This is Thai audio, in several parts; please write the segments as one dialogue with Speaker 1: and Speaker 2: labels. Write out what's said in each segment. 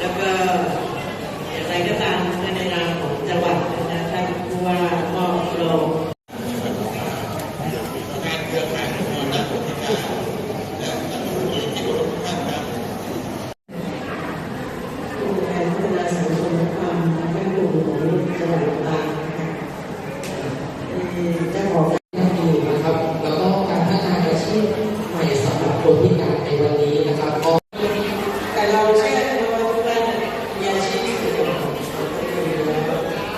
Speaker 1: แล้วก็อย่างไรก็ตามในนามของจังหวัดนะท่านผู้ว่ามอบโลง ผู้แทนพัฒนาสังคมและความมั่นคงของมนุษย์จังหวัดลำปางนะคะที่เจ้าของ
Speaker 2: อยู่นะครับ แล้วก็การพัฒนาอาชีพใหม่สำหรับคนพิการในวันนี้นะครับก็
Speaker 1: แต่เราเชื่อว่าทุกท่านมีอาชีพที่สุดของตัวเองอยู่แล้ว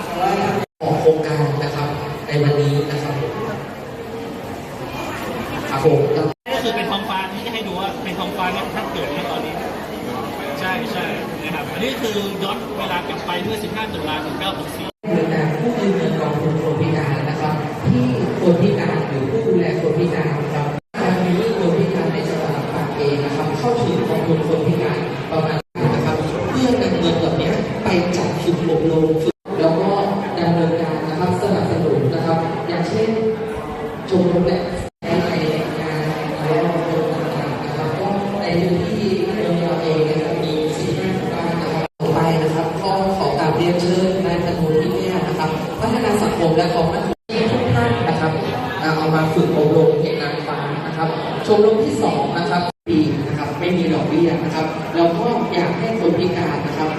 Speaker 1: แต่ว่าทำ
Speaker 2: ของโค รงการนะครับ ในวันนี้นะครับผมครับผมแล้ว
Speaker 3: ก็คือเป็นท้องฟ้าที่จะให้ดูว่าเป็นท้องฟ้าเนี่ยถ้าเกิดนะตอนนี้ ใช่ใช่นะครับอันนี้คือย้อนเวลากลับไปเมื่อ 15 ตุลาถึง9ตุลา
Speaker 2: หน่วยงานผู้ยืนเงินกองทุนคนพิการนะครับ ที่คนพิการหรือผู้ดูแลคนพิการครับการมีคนพิการในจังหวัดลำปางเองนะครับ เข้าถึงกองทุนคนพิการประมาณนะครับเพื่อนำเงินเหล่านี้ไปจัดฝึกอบรมฝึกแล้วก็ ดำเนินการนะครับสนับสนุนนะครับ อย่างเช่นชมรมและในงานแล้วก็ชมรมต่างๆนะครับก็ในพื้นที่เมืองเราเองนะครับมีสี่ห้าหมู่บ้านนะครับต่อไปนะครับก็ขอกราบเรียนเชิญนายธนูที่เนี่ยนะครับ พัฒนาสังคมและความมั่นคงที่ทุกท่านนะครับเอามาฝึกอบรมเอกนางฟ้านะครับ ชมรมที่สองนะครับปีนะครับ ไม่มีดอกเบี้ยนะครับแล้วก็อยากให้คนพิการนะครับ